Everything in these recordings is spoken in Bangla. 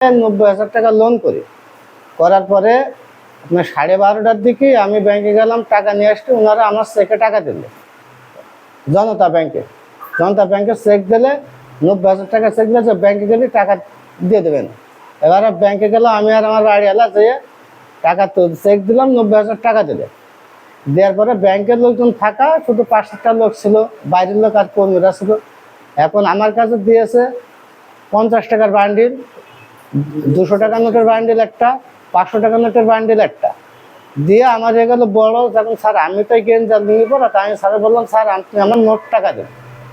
নব্বই হাজার টাকা লোন করি। করার পরে আপনার সাড়ে বারোটার দিকে আমি ব্যাংকে গেলাম, টাকা নিয়ে আসতে ওনারা আমার চেকে টাকা দিল। জনতা ব্যাংকে জনতা ব্যাংকে চেক দিলে, নব্বই হাজার টাকা চেক দিলে যে ব্যাংকে গেলে টাকা দিয়ে দেবেন। এবারে ব্যাংকে গেলাম, আমি আর আমার বাড়িওয়ালা যেয়ে টাকা তো চেক দিলাম, নব্বই হাজার টাকা দিলে। দেওয়ার পরে ব্যাংকের লোকজন থাকা, শুধু পাঁচ সাতটা লোক ছিল, বাইরের লোক আর কর্মীরা ছিল। এখন আমার কাছে দিয়েছে পঞ্চাশ টাকার বান্ডিল দুশো টাকা নোটের বান্ডিল একটা, পাঁচশো টাকা নোটের বান্ডিল একটা। দিয়ে আমার হয়ে গেল বড় যখন স্যার, আমি তো গেঞ্জাল নিয়ে পড়া, তা আমি স্যারে বললাম, স্যার, আপনি আমার নোট টাকা দেন।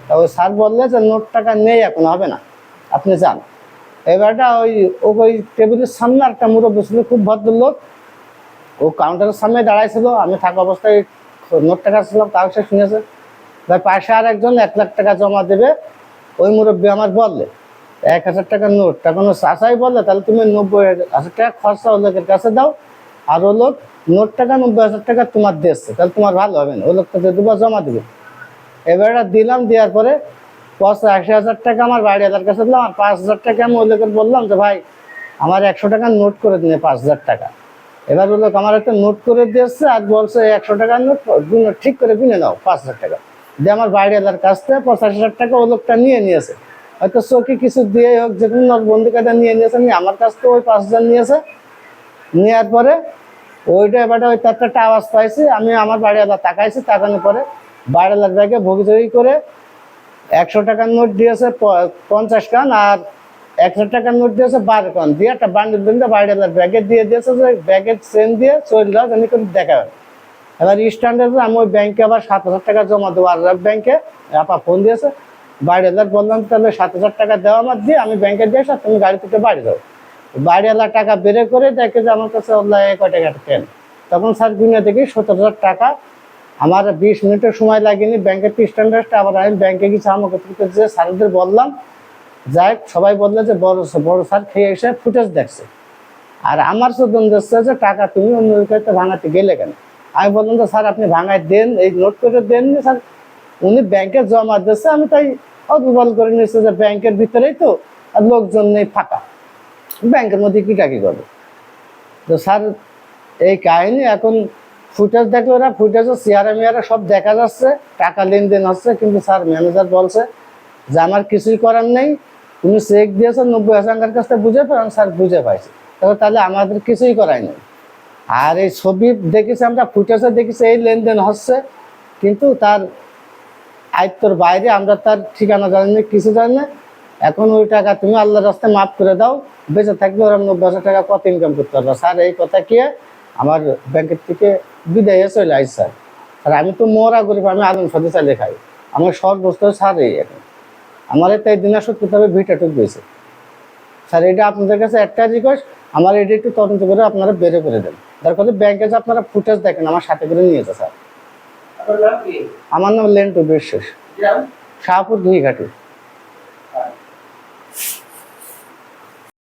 তা ওই স্যার বললে যে নোট টাকা নেই এখন, হবে না, আপনি যান। এবারটা ওই ওই টেবিলের সামনে একটা মুরব্বী ছিল, খুব ভদ্রলোক। ও কাউন্টারের সামনে দাঁড়াইছিল, আমি থাকা অবস্থায় নোট টাকা ছিলাম, তাও সে শুনেছে। ভাই পাশে আর একজন এক লাখ টাকা জমা দেবে, ওই মুরব্বী আমার বললে এক হাজার টাকার নোট। তা কোনো চাষাই বললে তাহলে তুমি নব্বই হাজার টাকা খরচা ও লোকের কাছে দাও। আর ও লোক নোট টাকা নব্বই হাজার টাকা তোমার দিচ্ছে তাহলে তোমার ভালো হবে না। ও লোকটা দুবার জমা দেবে। এবারে দিলাম, দেওয়ার পরে পঁচাশি হাজার টাকা আমার বাড়িওয়ালার কাছে দিলাম, আর পাঁচ হাজার টাকা আমি ওই লোকের বললাম যে, ভাই, আমার একশো টাকা নোট করে দিনে পাঁচ হাজার টাকা। এবার ও লোক আমার একটা নোট করে দিয়েছে আর বলছে, একশো টাকার নোট ঠিক করে কিনে নাও, পাঁচ হাজার টাকা। দিয়ে আমার বাড়িওয়ালার কাছ থেকে পঁচাশি হাজার টাকা ও লোকটা নিয়ে নিয়েছে। হয়তো চোখে কিছু দিয়ে হোক যে কোনো বন্ধু কাটা নিয়ে নিয়েছে, নিয়ে আমার কাছ থেকে ওই পাঁচ হাজার নিয়েছে। নেওয়ার পরে ওইটা এবারে ওই তার একটা আওয়াজ পাইছি, আমি আমার বাড়িওয়ালা তাকাইছি, তাকানোর পরে বাড়িওয়ালার ব্যাগে ভোগিচুরি করে একশো টাকার নোট দিয়েছে পঞ্চাশ কান আর একশো টাকার নোট দিয়েছে বারো কান। দিয়ে একটা বান্ডিল বিন্দু বাড়িওয়ালার ব্যাগে দিয়ে দিয়েছে যে ব্যাগের চেন দিয়ে চলে যাও জানি করে দেখাবে এবার স্ট্যান্ডার্ড আমি ওই ব্যাংকে আবার সাত হাজার টাকা জমা দেবো আর ব্যাংকে আপা ফোন দিয়েছে বাড়িওয়ালার বললাম, তাহলে সাত হাজার টাকা দেওয়া আমার দিয়ে আমি ব্যাংকে দিয়ে আসা তুমি গাড়ি থেকে বাড়ি যাও বাড়িওয়ালা টাকা বেড়ে করে দেখে যে আমার কাছে আল্লাহ কয় টাকা কেন তখন স্যার গুনে দেখি সতেরো হাজার টাকা, আমার বিশ মিনিটের সময় লাগেনি ব্যাংকের স্ট্যান্ডার্ডটা আবার আমি ব্যাংকে গেছি, আমাকে যে স্যারদের বললাম, যাই সবাই বললে যে বড় বড় স্যার খেয়ে এসে ফুটেজ দেখছে। আর আমার চোদ্দন দেখছে যে টাকা তুমি অন্য ভাঙাতে গেলে কেন? আমি বললাম যে, স্যার, আপনি ভাঙায় দেন, এই নোট করে দেননি, স্যার। উনি ব্যাংকে জমা দিচ্ছে আমি তাই অবিবল করে নিয়েছি যে ব্যাংকের ভিতরেই তো আর লোকজন নেই ফাঁকা। ব্যাংকের মধ্যে কি কাকি করবে? তো স্যার, এই কাহিনী এখন ফুটেজ দেখলে ওরা, ফুটেজে চেয়ারে মেয়ারে সব দেখা যাচ্ছে, টাকা লেনদেন হচ্ছে, কিন্তু স্যার ম্যানেজার বলছে যে আমার কিছুই করার নেই তুমি চেক দিয়েছ, নব্বই হাজার কাছ থেকে বুঝে পারেন স্যার বুঝে পাইছি। তাহলে আমাদের কিছুই করাই নেই। আর এই ছবি দেখেছি আমরা, ফুটেজে দেখেছি এই লেনদেন হচ্ছে, কিন্তু তার আয়ত্তর বাইরে, আমরা তার ঠিকানা জানি না, কিছু জানি না। এখন ওই টাকা তুমি আল্লাহর রাস্তায় মাফ করে দাও, বেঁচে থাকলে ওরা নব্বই হাজার টাকা কত ইনকাম করতে পারবে? স্যার, এই কথা কি? আমার ব্যাংকের থেকে বিদায় হয়ে চলে আসি স্যার আর আমি তো মোরা গরিব, আমি আলম সাথে চালে খাই। আমার সব বস্তু স্যার এই এখন। আমার এই দিনার সুদ করতে হবে ভিটাটুক গেছে। স্যার, এটা আপনাদের কাছে একটা রিকোয়েস্ট আমার এটা একটু তদন্ত করে আপনারা বের করে দেন। দরকার হলে ব্যাংকে যে আপনারা ফুটেজ দেখেন, আমার সাথে করে নিয়ে যেতে স্যার। আমার নাম লেন্টু বিশ্বাস শাহপুর ঘিঘাটি